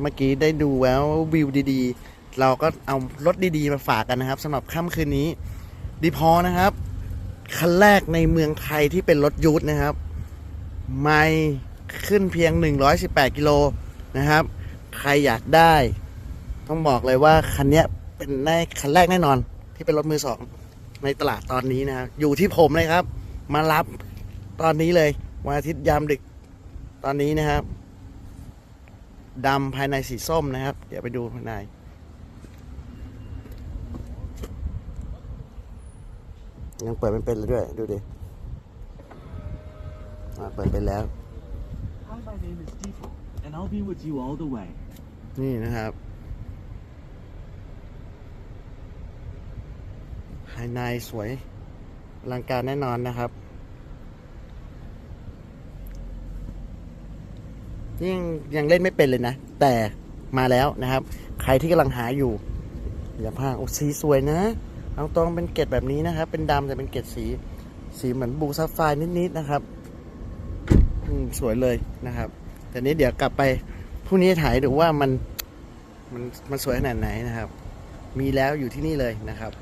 เมื่อกี้ได้ดูแล้ววิวดีๆ เราก็เอารถดีๆมาฝากกันนะครับสำหรับค่ำคืนนี้ ดีพอนะครับคันแรกในเมืองไทยที่เป็นรถยูทนะครับ ไม่ขึ้นเพียง 118 กิโลนะครับ ใครอยากได้ ต้องบอกเลยว่าคันนี้เป็นแน่คันแรกแน่นอน ที่เป็นรถมือสองในตลาดตอนนี้นะครับ อยู่ที่ผมเลยครับ มารับตอนนี้เลยวันอาทิตย์ยามดึกตอนนี้นะครับ ดำภายในสีส้มนะครับ เดี๋ยวไปดูภายใน ยังเปิดไม่เป็นเลยด้วย ดูดิอ่าเปิดเป็นแล้ว Hi, my name is Deepak, and I'll be with you all the way. นี่นะครับ ภายในสวยอลังการแน่นอนนะครับ ยังยังเล่นไม่เป็นเลยนะ แต่มาแล้วนะครับ ใครที่กำลังหาอยู่อย่าพลาดโอ้สีสวยนะเอาตรงเป็นเกล็ดแบบนี้นะครับ เป็นดำแต่เป็นเกล็ดสี สีเหมือนบลูซัฟไฟนิดๆนะครับอืมสวยเลยนะครับ แต่นี้เดี๋ยวกลับไปพรุ่งนี้ถ่ายดูว่ามันมันมันสวยขนาดไหนนะครับ มีแล้วอยู่ที่นี่เลยนะครับ